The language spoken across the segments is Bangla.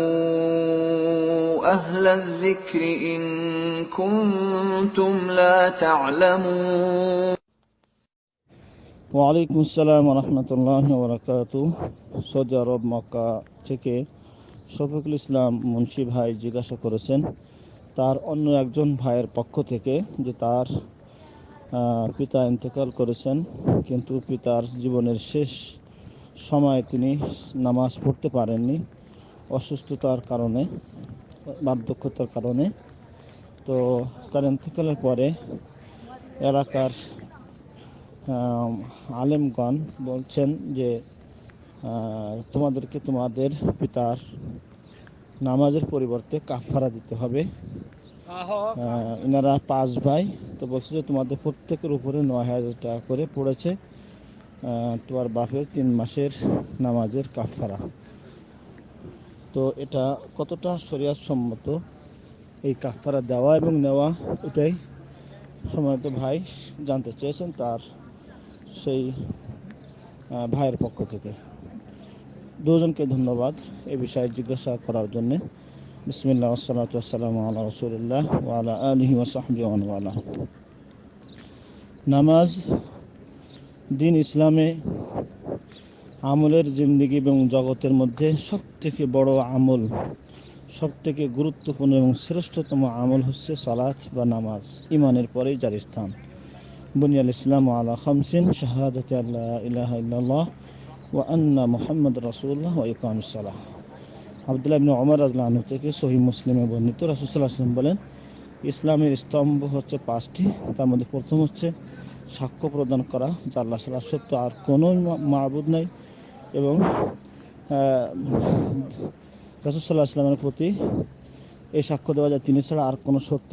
فاسألوا أهل الذكر إن كنتم لا تعلمون ওয়ালাইকুম আসসালাম রহমতুল্লাহ বরকাত সৌদি আরব মক্কা থেকে শফিকুল ইসলাম মুন্সি ভাই জিজ্ঞাসা করেছেন তার অন্য একজন ভাইয়ের পক্ষ থেকে যে তার আহ, পিতা ইন্তেকাল করেছেন কিন্তু পিতার জীবনের শেষ সময় তিনি নামাজ পড়তে পারেননি অসুস্থতার কারণে, বার্ধক্যতার কারণে। তো তার ইন্তেকালের পরে এলাকার আলেমগণ বলছেন যে তোমাদেরকে তোমাদের পিতার নামাজের পরিবর্তে কাফারা দিতে হবে। এনারা পাঁচ ভাই তো বলছে যে, তোমাদের প্রত্যেকের উপরে নয় হাজার টাকা করে পড়েছে। তোমার বাপের তিন মাসের নামাজের কাফারা তো এটা কতটা সম্মত এই কাফারা দেওয়া এবং নেওয়া এটাই সময়ত ভাই জানতে চেয়েছেন তার সেই ভাইয়ের পক্ষ থেকে। দুজনকে ধন্যবাদ এই বিষয়ে জিজ্ঞাসা করার জন্য। বিসমিল্লাহ ওসালাত ওয়াসালাম আল্লাহ রসুলিল্লাহ ওয়ালা। নামাজ দিন ইসলামে আমলের জিন্দিগি এবং জগতের মধ্যে সব থেকে বড় আমল সব থেকে গুরুত্বপূর্ণ এবং শ্রেষ্ঠতম আমল হচ্ছে সালাত বা নামাজ ইমানের পরেই যার স্থান। বুনিয়াল ইসলাম আলা খামসিন, শাহাদাত আল্লাহ ইল্লাল্লাহ ওয়া আন্না মুহাম্মদ রাসূলুল্লাহ ওয়া ইকামিস সালাহ। আব্দুল্লাহ ইবনে ওমর আনহু থেকে সহিহ মুসলিমে বর্ণিত আলাইহি ওয়াসাল্লাম বলেন, ইসলামের স্তম্ভ হচ্ছে পাঁচটি, তার মধ্যে প্রথম হচ্ছে সাক্ষ্য প্রদান করা যে আল্লাহ ছাড়া সত্য আর কোনো মাহবুদ নাই। এবং আলাইহি ওয়াসাল্লামের প্রতি এই সাক্ষ্য দেওয়া যায়। তিনি ছাড়া আর কোনো সত্য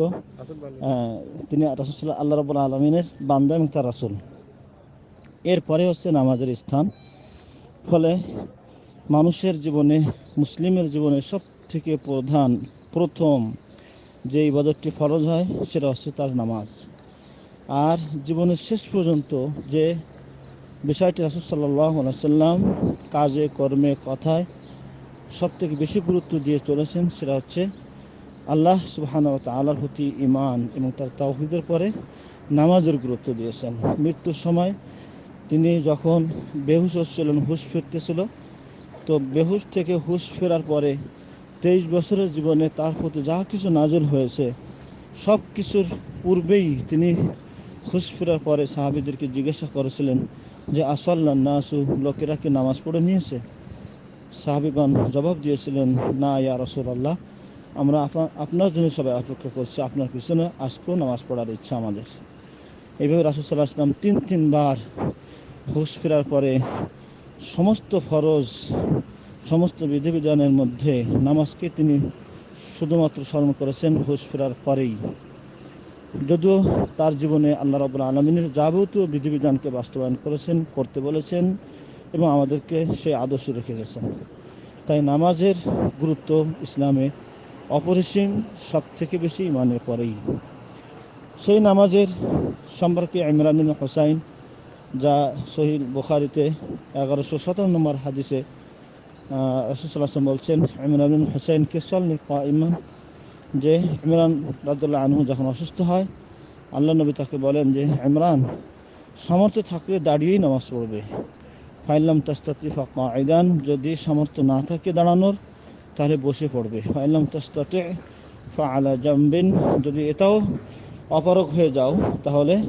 তিনি রাসুল্লাহ আল্লাহ রবুল আলমিনের বান্দা এবং তার রাসুল। এরপরে হচ্ছে নামাজের স্থান। ফলে মানুষের জীবনে, মুসলিমের জীবনে সব থেকে প্রধান, প্রথম যে ইবাদতটি ফরজ হয়, সেটা হচ্ছে তার নামাজ। আর জীবনের শেষ পর্যন্ত যে বিষয়টি রাসুল সাল্লাহ সাল্লাম কাজে, কর্মে, কথায় সব থেকে বেশি গুরুত্ব দিয়ে চলেছেন সেটা হচ্ছে আল্লাহ সুবহান আল্লাহর প্রতি ইমান এবং তার তাওহিদের পরে নামাজের গুরুত্ব দিয়েছেন। মৃত্যুর সময় তিনি যখন বেহুশ হচ্ছিলেন হুশ ফিরতেছিল, তো বেহুশ থেকে হুশ ফেরার পরে তেইশ বছরের জীবনে তার প্রতি যা কিছু নাজল হয়েছে সব কিছুর পূর্বেই তিনি হুশ ফেরার পরে সাহাবিদেরকে জিজ্ঞাসা করেছিলেন যে আসল্লা নাসু, লোকেরা কি নামাজ পড়ে নিয়েছে? সাহাবিগণ জবাব দিয়েছিলেন, না, ইয়া রসুল আল্লাহ আমরা আপনার আপনার জন্য সবাই অপেক্ষা করছি, আপনার পিছনে আজকেও নামাজ পড়ার ইচ্ছা আমাদের। এইভাবে রাসুল সাল্লাহ আসলাম তিন, তিনবার হুশ ফেরার পরে সমস্ত ফরজ, সমস্ত বিধিবিধানের মধ্যে নামাজকে তিনি শুধুমাত্র স্মরণ করেছেন হুশ ফেরার পরেই। যদিও তার জীবনে আল্লাহ রবুল্লা আলমিনের যাবতীয় বিধিবিধানকে বাস্তবায়ন করেছেন, করতে বলেছেন এবং আমাদেরকে সেই আদর্শ রেখে গেছেন। তাই নামাজের গুরুত্ব ইসলামে অপরিসীম সব থেকে বেশি ইমানের পরেই। সেই নামাজের সম্পর্কে ইমরান বিন হোসাইন, যা শহীদ বুখারিতে এগারোশো সতেরো নম্বর হাদিসে রসুল্লাহাম বলছেন, ইমরান বিন হোসাইনকে সলনি ইমান যে ইমরান রাদুল্লাহ আনহু যখন অসুস্থ হয়, আল্লাহ নবী তাকে বলেন যে, ইমরান, সামর্থ্য থাকলে দাঁড়িয়েই নামাজ পড়বে। ফাইলাম তাস্তাতি ফাঁকা আইদান যদি সামর্থ্য না থাকে দাঁড়ানোর, তাহলে বসে পড়বে। ফাইলাম তাস্তাতে ফা আলা জাম্বিন, যদি এটাও অপারক হয়ে যাও, তাহলে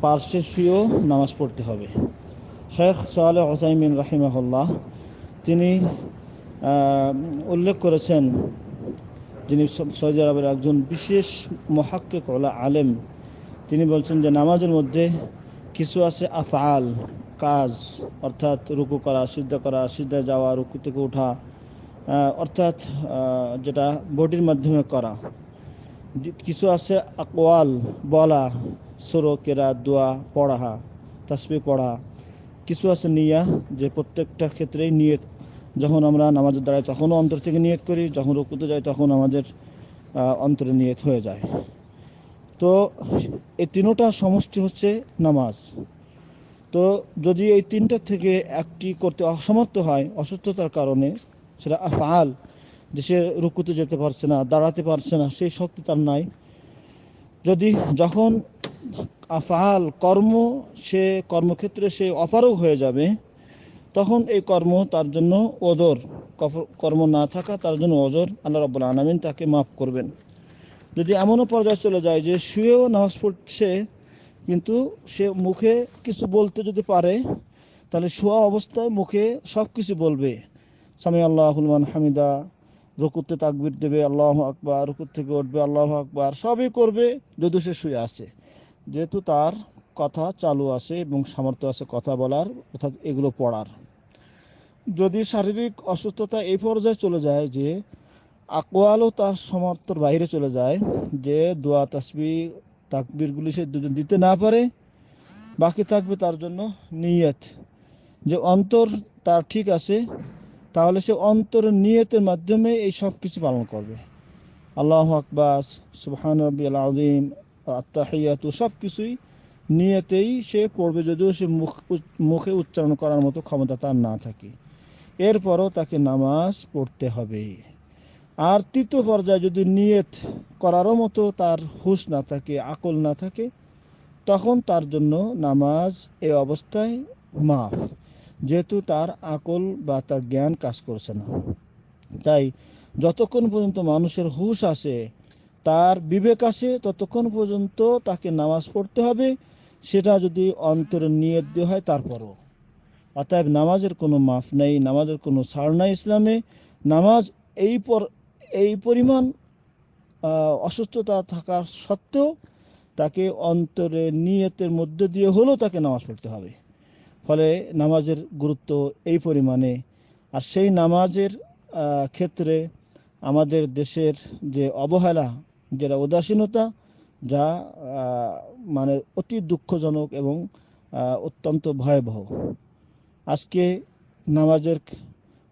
পার্শ্বে শুয়েও নামাজ পড়তে হবে। শেখ সোয়ালে হোসাইমিন রাহিমাহুল্লাহ, তিনি উল্লেখ করেছেন যিনি সৌদি আরবের একজন বিশেষ মহাক্কিক ওলা আলেম, তিনি বলছেন যে নামাজের মধ্যে কিছু আছে আফআল, কাজ, অর্থাৎ রুকু করা সিদ্ধা করা সিদ্ধা যাওয়া, রুকু থেকে ওঠা অর্থাৎ যেটা বডির মাধ্যমে করা। কিছু আছে আকওয়াল, বলা, সুরো, কেরা, দোয়া, পড়া তাসবি পড়া। কিছু আছে নিয়া, যে প্রত্যেকটা ক্ষেত্রেই নিয়ত যখন আমরা নামাজের দাঁড়াই তখনও অন্তর থেকে নিয়ত করি, যখন রুকুতে যাই তখন আমাদের অন্তরে নিয়ত হয়ে যায়। তো এই তিনোটা সমষ্টি হচ্ছে নামাজ। তো যদি এই তিনটা থেকে একটি করতে অসমর্থ হয় অসুস্থতার কারণে, সেটা আফআল, যে সে রুকুতে যেতে পারছে না, দাঁড়াতে পারছে না, সেই শক্তি তার নাই। যদি যখন আফআল কর্ম, সে কর্মক্ষেত্রে সে অপারগ হয়ে যাবে তখন এই কর্ম তার জন্য ওজর। কর্ম না থাকা তার জন্য ওজর। আল্লাহ রাব্বুল আলামিন তাকে মাফ করবেন। যদি এমনও পর্যায়ে চলে যায় যে শুয়েও নামাজ পড়ছে, কিন্তু সে মুখে কিছু বলতে যদি পারে, তাহলে শোয়া অবস্থায় মুখে সব কিছু বলবে। সামি আল্লাহুলমান হামিদা, রুকুতে তাকবির দেবে, আল্লাহ আকবার, রুকুর থেকে উঠবে, আল্লাহ আকবার, সবই করবে যদি সে শুয়ে আছে। যেহেতু তার কথা চালু আছে এবং সামর্থ্য আছে কথা বলার, অর্থাৎ এগুলো পড়ার। যদি শারীরিক অসুস্থতা এই পর্যায়ে চলে যায় যে আকোয়ালও তার সমর্থর বাইরে চলে যায়, যে দোয়া, তাসবি, তাকবিরগুলি সে দুজন দিতে না পারে, বাকি থাকবে তার জন্য নিয়ত। যে অন্তর তার ঠিক আছে, তাহলে সে অন্তর নিয়তের মাধ্যমে এই সব কিছু পালন করবে। আল্লাহ আকবাস সুবহান রব্বি আলিম আত্মাহিয়াতু সব কিছুই নিয়তেই সে পড়বে, যদিও সে মুখ মুখে উচ্চারণ করার মতো ক্ষমতা তার না থাকে। এরপরও তাকে নামাজ পড়তে হবে। আর তৃতীয় পর্যায়ে যদি নিয়ত করারও মতো তার হুশ না থাকে, আকল না থাকে, তখন তার জন্য নামাজ এ অবস্থায় মাফ, যেহেতু তার আকল বা তার জ্ঞান কাজ করছে না। তাই যতক্ষণ পর্যন্ত মানুষের হুশ আছে তার বিবেক আছে ততক্ষণ পর্যন্ত তাকে নামাজ পড়তে হবে। সেটা যদি অন্তরের নিয়ত দেওয়া হয়, তারপরও। অতএব নামাজের কোনো মাফ নেই, নামাজের কোনো ছাড় নাই ইসলামে। নামাজ এই পর এই পরিমাণ অসুস্থতা থাকা সত্ত্বেও তাকে অন্তরে নিয়তের মধ্য দিয়ে হলেও তাকে নামাজ পড়তে হবে। ফলে নামাজের গুরুত্ব এই পরিমাণে। আর সেই নামাজের ক্ষেত্রে আমাদের দেশের যে অবহেলা, যেটা উদাসীনতা, যা মানে অতি দুঃখজনক এবং অত্যন্ত ভয়াবহ। আজকে নামাজের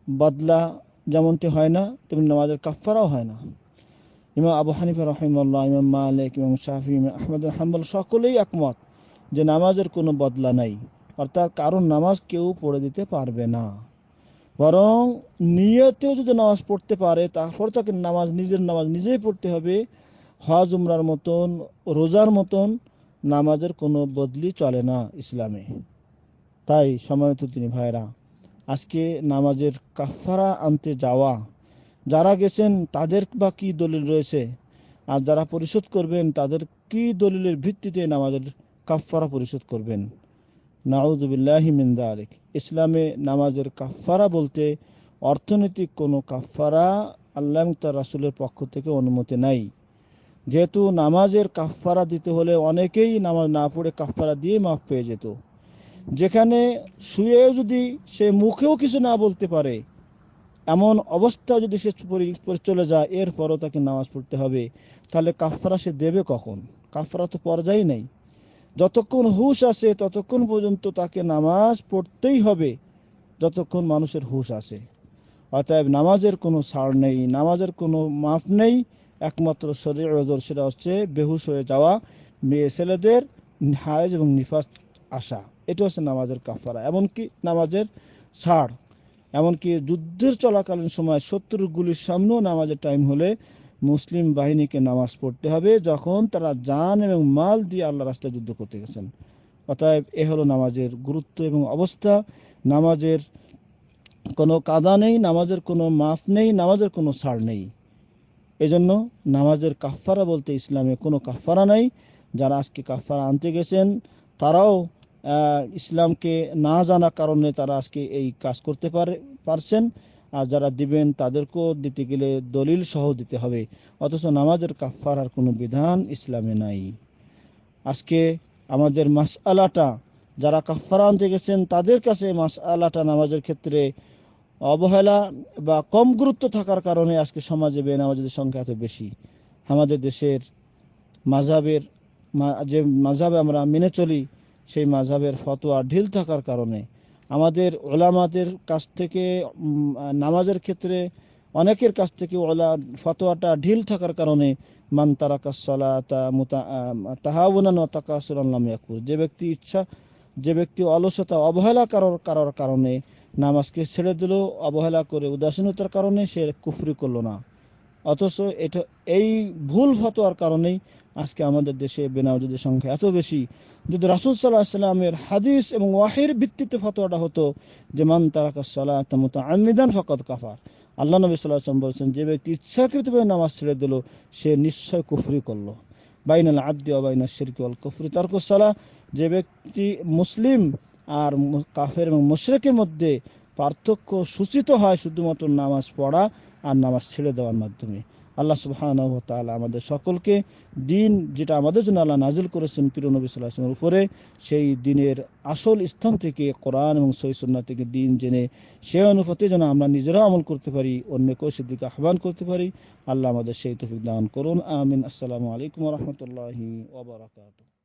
বদলা যেমনটি হয় না, তেমনি নামাজের কাফারাও হয় না। ইমাম আবু হানিফা রহিমাল্লাহ ইমাম মালিক, ইমাম শাফি, ইমাম আহমদ হাম্বল সকলেই একমত যে নামাজের কোনো বদলা নাই, অর্থাৎ কারণ নামাজ কেউ পড়ে দিতে পারবে না। বরং নিয়তেও যদি নামাজ পড়তে পারে, তারপর তাকে নামাজ, নিজের নামাজ নিজেই পড়তে হবে। হজ, উমরার মতন, রোজার মতন নামাজের কোনো বদলি চলে না ইসলামে। তাই সময়ত তিনি ভাইরা। আজকে নামাজের কাফারা আনতে যাওয়া। যারা গেছেন, তাদের বা কি দলিল রয়েছে? আর যারা পরিশোধ করবেন, তাদের কি দলিলের ভিত্তিতে নামাজের কাফারা পরিশোধ করবেন? নাউজুবিল্লাহি মিন যালিক। ইসলামে নামাজের কাফারা বলতে অর্থনৈতিক কোনো কাফারা আল্লাহ তার রাসূলের পক্ষ থেকে অনুমতি নাই। যেহেতু নামাজের কাফারা দিতে হলে অনেকেই নামাজ না পড়ে কাফারা দিয়ে মাফ পেয়ে যেত। যেখানে শুয়েও যদি সে মুখেও কিছু না বলতে পারে, এমন অবস্থা যদি সে চলে যায়, এরপরও তাকে নামাজ পড়তে হবে। তাহলে কাফারা সে দেবে কখন? কাফরা তো পর্যায়ে নেই। যতক্ষণ হুশ আছে ততক্ষণ পর্যন্ত তাকে নামাজ পড়তেই হবে, যতক্ষণ মানুষের হুশ আছে অতএব নামাজের কোনো ছাড় নেই, নামাজের কোনো মাপ নেই। একমাত্র শরীর ওজর সেটা হচ্ছে বেহুশ হয়ে যাওয়া, মেয়ে ছেলেদের হায়েজ এবং নিফাস আসা। এটা হচ্ছে নামাজের কাফারা এমনকি নামাজের ছাড়, এমনকি যুদ্ধের চলাকালীন সময় শত্রুর গুলির সামনেও নামাজের টাইম হলে মুসলিম বাহিনীকে নামাজ পড়তে হবে, যখন তারা জান এবং মাল দিয়ে আল্লাহ রাস্তায় যুদ্ধ করতে গেছেন। অতএব এ হলো নামাজের গুরুত্ব এবং অবস্থা। নামাজের কোনো কাদা নেই, নামাজের কোনো মাফ নেই, নামাজের কোনো ছাড় নেই। এজন্য নামাজের কাফারা বলতে ইসলামে কোনো কাফারা নাই। যারা আজকে কাফারা আনতে গেছেন, তারাও ইসলামকে না জানা কারণে তারা আজকে এই কাজ করতে পারে, পারছেন। আর যারা দিবেন তাদেরকেও দিতে গেলে দলিল সহ দিতে হবে। অথচ নামাজের কাফারার কোনো বিধান ইসলামে নাই। আজকে আমাদের মাসআলাটা, যারা কাফারা আনতে গেছেন, তাদের কাছে মাস আলাটা নামাজের ক্ষেত্রে অবহেলা বা কম গুরুত্ব থাকার কারণে আজকে সমাজে বেনামাজের সংখ্যা এত বেশি। আমাদের দেশের মাঝাবের যে মাঝাবে আমরা মেনে চলি সেই মাঝাবের ফতোয়া ঢিল থাকার কারণে। আমাদের ওলামাদের কাছ থেকে নামাজের ক্ষেত্রে অনেকের কাছ থেকে ওলা, ফতোয়াটা ঢিল থাকার কারণে, মান তারাকা সলাতা মুতা তাহাবুনান ও তাকাসুরান লাম ইয়াকুর যে ব্যক্তি ইচ্ছা, যে ব্যক্তি অলসতা, অবহেলা করার করার কারণে নামাজকে ছেড়ে দিল, অবহেলা করে উদাসীনতার কারণে সে কুফরি করল না। অথচ এটা, এই ভুল ফতোয়ার কারণেই আজকে আমাদের দেশে বেনামাজিদের সংখ্যা এত বেশি যদি রাসুল সাল্লাহ সাল্লামের হাদিস এবং ওয়াহির ভিত্তিতে ফতোয়াটা হতো যে মান তারাকা সালাত আমিদান ফকত কাফার, আল্লাহ নবী সাল্লাহ আসলাম বলছেন, যে ব্যক্তি ইচ্ছাকৃতভাবে নামাজ ছেড়ে দিল, সে নিশ্চয় কুফরি করল। বাইনাল আব্দি অবাইনা শিরকি ওয়াল কুফরি তারকুসালা যে ব্যক্তি মুসলিম আর কাফের এবং মুশরিকের মধ্যে পার্থক্য সূচিত হয় শুধুমাত্র নামাজ পড়া আর নামাজ ছেড়ে দেওয়ার মাধ্যমে। আল্লাহ ওয়া আমাদের সকলকে দিন যেটা আমাদের জন্য আল্লাহ নাজিল করেছেন প্রিয় নবী সাল্লাল্লাহু আলাইহি ওয়াসাল্লামের উপরে, সেই দিনের আসল স্থান থেকে কোরআন এবং সহি সুন্নাহ থেকে দিন জেনে সে অনুপাতে যেন আমরা নিজেরাও আমল করতে পারি অন্যকেও সেদিকে আহ্বান করতে পারি। আল্লাহ আমাদের সেই তফিক দান করুন। আমিন। আসসালামু আলাইকুম রাহমাতুল্লাহি ওয়া বারাকাতুহু।